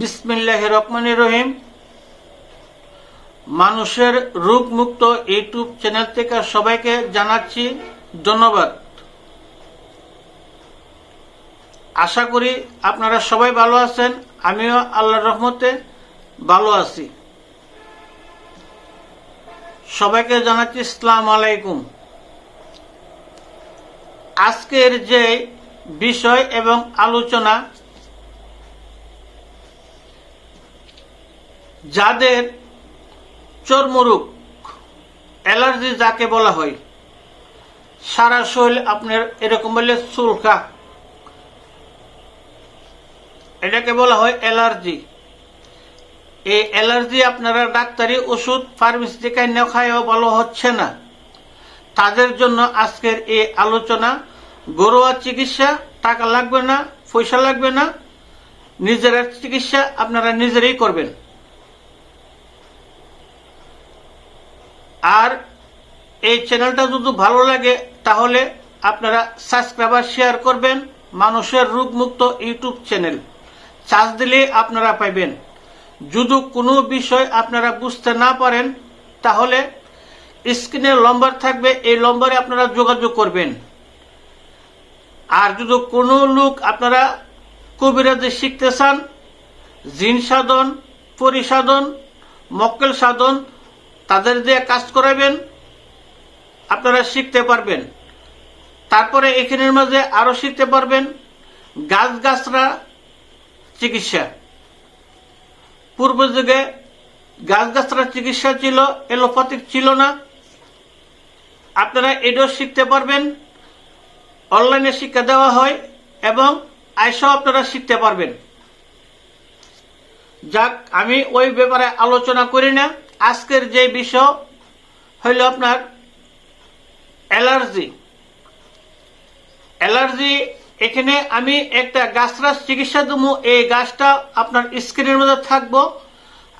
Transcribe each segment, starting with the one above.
বিসমিল্লাহ রহমান রহিম। মানুষের রোগ মুক্ত ইউটিউব চ্যানেল থেকে সবাইকে জানাচ্ছি ধন্যবাদ। আশা করি আপনারা সবাই ভালো আছেন, আমিও আল্লাহর রহমতে ভালো আছি। সবাইকে জানাচ্ছি ইসলাম আলাইকুম। আজকের যে বিষয় এবং আলোচনা যাদের চর্মরোগ অ্যালার্জি যাকে বলা হয়, সারা শরীর আপনার এরকম বলে চুলকা। এটাকে বলা হয় অ্যালার্জি। এই অ্যালার্জি আপনারা ডাক্তারি, ওষুধ ফার্মেসি থেকে না খাইও ভালো হচ্ছে না। তাদের জন্য আজকের এই আলোচনা, ঘরোয়া চিকিৎসা, টাকা লাগবে না, পয়সা লাগবে না, নিজেরা চিকিৎসা আপনারা নিজেরাই করবেন। আর এই চ্যানেলটা যদি ভালো লাগে, তাহলে আপনারা সাবস্ক্রাইবার শেয়ার করবেন, মানুষের রোগমুক্ত ইউটিউব চ্যানেল চার্জ দিলে আপনারা পাইবেন। যদি কোনো বিষয় আপনারা বুঝতে না পারেন, তাহলে স্ক্রিনে নম্বর থাকবে, এই নম্বরে আপনারা যোগাযোগ করবেন। আর যদি কোনো লোক আপনারা কবিরাজি শিখতে চান, জিন সাধন পরিসাধন মক্কেল সাধন তাদের দিয়ে কাজ করাবেন, আপনারা শিখতে পারবেন। তারপরে এখানের মাঝে আরও শিখতে পারবেন গাছ গাছরা চিকিৎসা। পূর্ব যুগে গাছ গাছরা চিকিৎসা ছিল, এলোপ্যাথিক ছিল না। আপনারা এটাও শিখতে পারবেন, অনলাইনে শিক্ষা দেওয়া হয় এবং আইসাও আপনারা শিখতে পারবেন। যাক, আমি ওই ব্যাপারে আলোচনা করি না। আজকের যে বিষয় হইল আপনার অ্যালার্জি। অ্যালার্জি, এখানে আমি একটা গাছরাস চিকিৎসা দেবো। এই গাছটা আপনার স্ক্রিনের মধ্যে থাকব।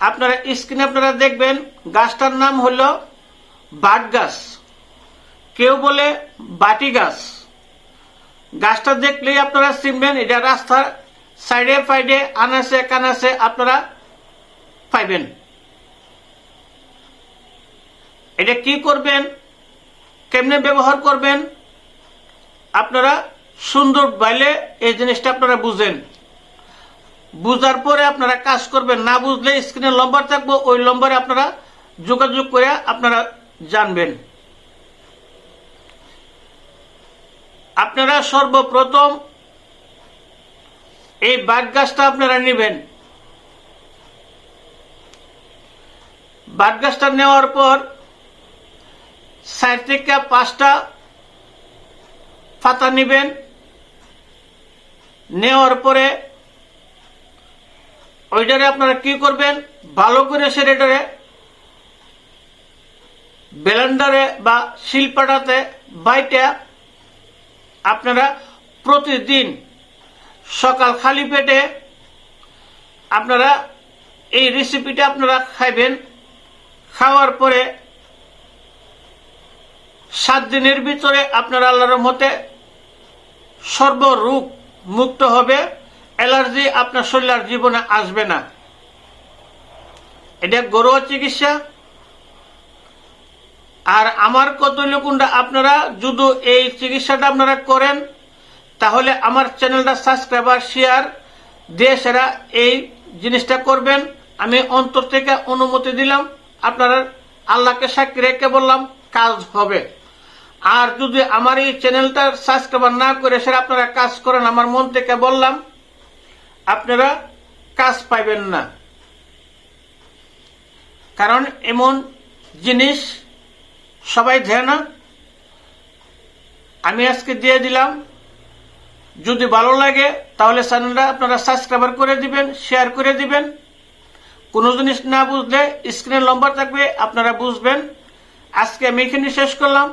আপনারা স্ক্রিনে আপনারা দেখবেন, গাছটার নাম হলো বাট গাছ। কেউ বলে বাটি গাছ। গাছটা দেখলেই আপনারা চিনবেন, এটা রাস্তার সাইডে ফাইডে আনাসে কানাসে আপনারা পাইবেন। এটা কি করবেন? কেমনে ব্যবহার করবেন? আপনারা সুন্দর বাইলে এই জিনিসটা আপনারা বুঝেন। বুঝার পরে আপনারা কাজ করবেন। না বুঝলে স্ক্রিনে লম্বার থাকব, ওই লম্বারে আপনারা যোগাযোগ করে আপনারা জানবেন। আপনারা সর্বপ্রথম এই বাট গাছটা আপনারা নেবেন। বাট গাছটা নেওয়ার পর চার থেকে পাঁচটা পাতা নেবেন। নেওয়ার পরে ওইটারে আপনারা কি করবেন? ভালো করে সেটারে ব্লেন্ডারে বা শিল্পাটাতে বাইটা আপনারা প্রতিদিন সকাল খালি পেটে আপনারা এই রেসিপিটা আপনারা খাইবেন। খাওয়ার পরে সাত দিনের ভিতরে আপনার আল্লাহর মতে সর্বরোগ মুক্ত হবে। অ্যালার্জি আপনার শরীরের জীবনে আসবে না। এটা ঘরোয়া চিকিৎসা। আর আমার কত আপনারা যদি এই চিকিৎসাটা আপনারা করেন, তাহলে আমার চ্যানেলটা সাবস্ক্রাইবার শেয়ার দিয়ে সেরা এই জিনিসটা করবেন। আমি অন্তর থেকে অনুমতি দিলাম। আপনারা আল্লাহকে সাক্ষী রেখে বললাম, কাজ হবে। আর যদি আমার এই চ্যানেলটা সাবস্ক্রাইবার না করে সেটা আপনারা কাজ করেন, আমার মন থেকে বললাম, আপনারা কাজ পাইবেন না। কারণ এমন জিনিস সবাই দেয় না। আমি আজকে দিয়ে দিলাম। যদি ভালো লাগে, তাহলে চ্যানেলটা আপনারা সাবস্ক্রাইবার করে দিবেন, শেয়ার করে দিবেন। কোনো জিনিস না বুঝলে স্ক্রিনের নম্বর থাকবে, আপনারা বুঝবেন। আজকে আমি এখানে শেষ করলাম।